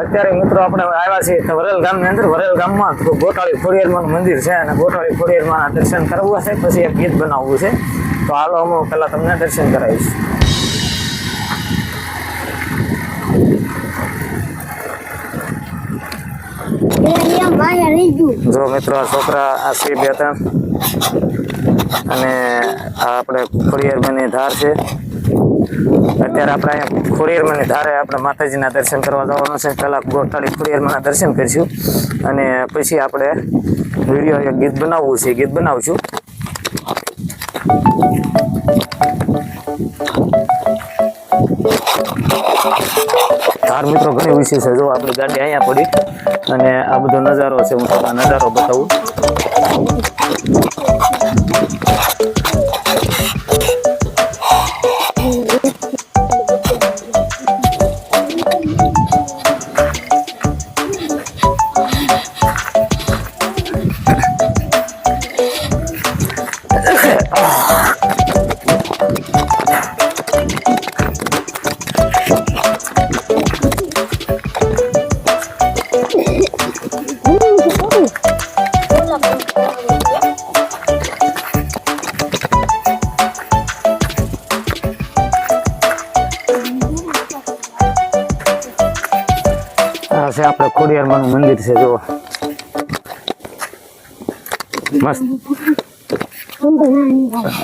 અત્યારે મિત્રો આપણે આવ્યા છીએ તો વરેલ ગામની અંદર. વરેલ ગામમાં ગોટાળી ખોડિયારમાંનું મંદિર છે અને ગોટાળી ખોડિયારમાં દર્શન કરવું છે પછી એક ગીત બનાવવું છે. તો હાલો હું પહેલાં તમને દર્શન કરાવીશ. જો મિત્રો આ છોકરા આ સી બે ત્રણ અને આ આપણે ખોડિયારમાંની ધાર છે. અત્યારે આપણે અહીંયા ખોડિયારમાંની ધારે આપણે માતાજીના દર્શન કરવા જવાનું છે. કલાક ગોઠાળી ખોડિયારમાંના દર્શન કરીશું અને પછી આપણે વીડિયો ગીત બનાવવું છે. ગીત બનાવશું. ધાર મિત્રો, ઘણી વિશેષ છે. જો આપણી ગાડી અહીંયા પડી અને આ બધો નજારો છે, હું તમને નજારો બતાવું. આ છે, આપણે ખોડિયારમાંનું મંદિર છે જો મસ્ત.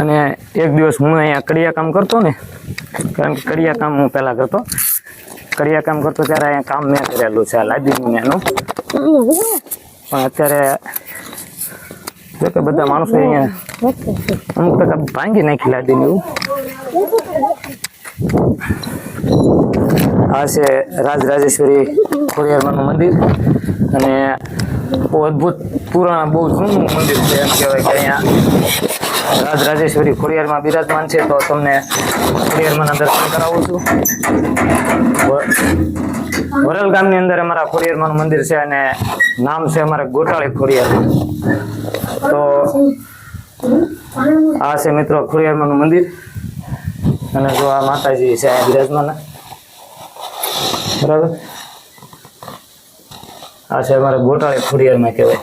અને એક દિવસ હું અહીંયા કડિયા કામ કરતો ને, કારણ કે કડિયા કામ હું પહેલા કરતો. કડિયા કામ કરતો ત્યારે અહીંયા કામ મેં કરેલું છે, આ લાદીનું એનું. પણ અત્યારે જો કે બધા માણસો અહીંયા અમુક ટકા ભાંગી નાખી લાદીને એવું. આ છે રાજરાજેશ્વરી ખોડિયારમાંનું મંદિર. અને બહુ અદ્ભુત પુરાણ, બહુ જૂનું મંદિર છે એમ કહેવાય કે અહીંયા રાજરાજેશ્વરી ખોડિયારમાં બિરાજમાન છે. તો તમને ખોડિયારમાંના દર્શન કરાવું છું. વરલ ગામની અંદર અમારા ખોડિયારમાંનું મંદિર છે અને નામ છે અમારે ગોટાળી ખોડિયાર. તો આ છે મિત્રો ખોડિયારમાંનું મંદિર. અને જો આ માતાજી છે બિરાજમાન. બરાબર? આ છે અમારે ગોટાળી ખોડિયારમાં કહેવાય.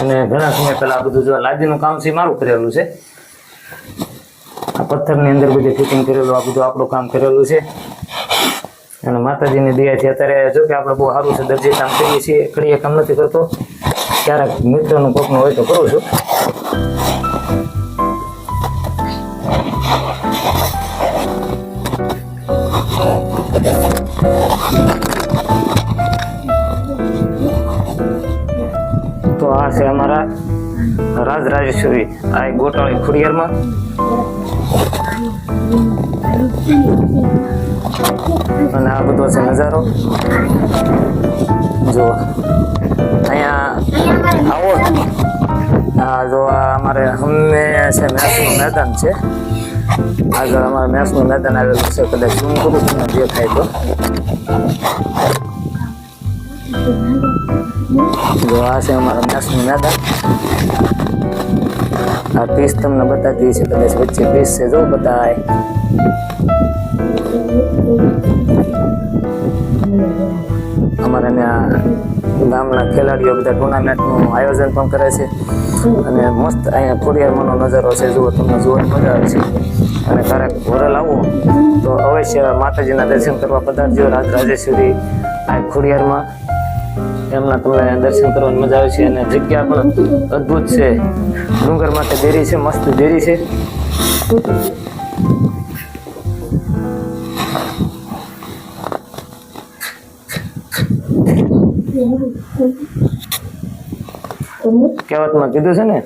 અને ઘણા સમય પહેલાં આ બધું જો લાદીનું કામ છે, મારું કરેલું છે. આ પથ્થરની અંદર બધી ફિટિંગ કરેલું, આ બધું આપણું કામ કરેલું છે. અને માતાજીની દયાથી અત્યારે જો કે આપણે બહુ સારું છે, દરજી કામ કરીએ છીએ. કડીએ કામ નથી કરતો ક્યારેક મિત્રનું કોકનું હોય તો કરું છું. તો આ છે અમારા રાજરાજેશ્વરી આ એક ગોટાળી ખુડિયારમાં. અને આ બધો છે નજારો. જો અહીંયા આવો. હા જો આ અમારે મેસનું મેદાન છે. આગળ અમારા મેસનું મેદાન આવેલું છે, કદાચ ઝૂમ કરું તમને દેખાય તો. જો આ છે અમારા મેસનું મેદાન. આ પીસ તમને બતાવી છે કદાચ વચ્ચે પીસ છે, જો બતાય. અમારા ત્યાં ગામના ખેલાડીઓ બધા ટુર્નામેન્ટનું આયોજન પણ કરે છે. અને મસ્ત અહીંયા ખોડિયારમાંનો નજારો છે. જુઓ, તમને જોવાની મજા આવે છે. અને ક્યારેક વરલ આવો તો અવશ્ય માતાજીના દર્શન કરવા પધારજો. રાજ રાજેશ્વરી આ ખોડિયારમાં એમના તમને દર્શન કરવાની મજા આવે છે. અને જગ્યા પણ અદ્ભુત છે. ડુંગર માટે દેરી છે, મસ્ત દેરી છે. કહેવતમાં કીધું છે ને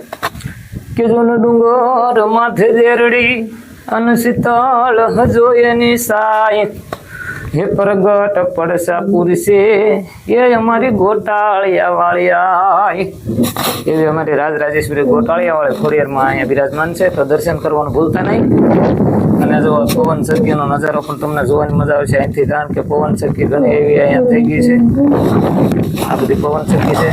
કે જોનો ડુંગર માથે દેરડી અને શીતળ હજો એની સાય હે પ્રગટ પડસા પુરુષે, એ અમારી ગોટાળિયા વાળિયા એવી અમારી રાજ રાજેશ્વરી ગોટાળિયા વાળી ખોડિયારમાં અહીંયા બિરાજમાન છે, તો દર્શન કરવાનું ભૂલતા નહીં. અને જો પવન સરકીનો નજારો પણ તમને જોવાની મજા આવશે અહીંથી, કારણ કે પવન સરકી ઘણી એવી અહીંયા થઈ ગઈ છે. આ બધી પવન સરકી છે.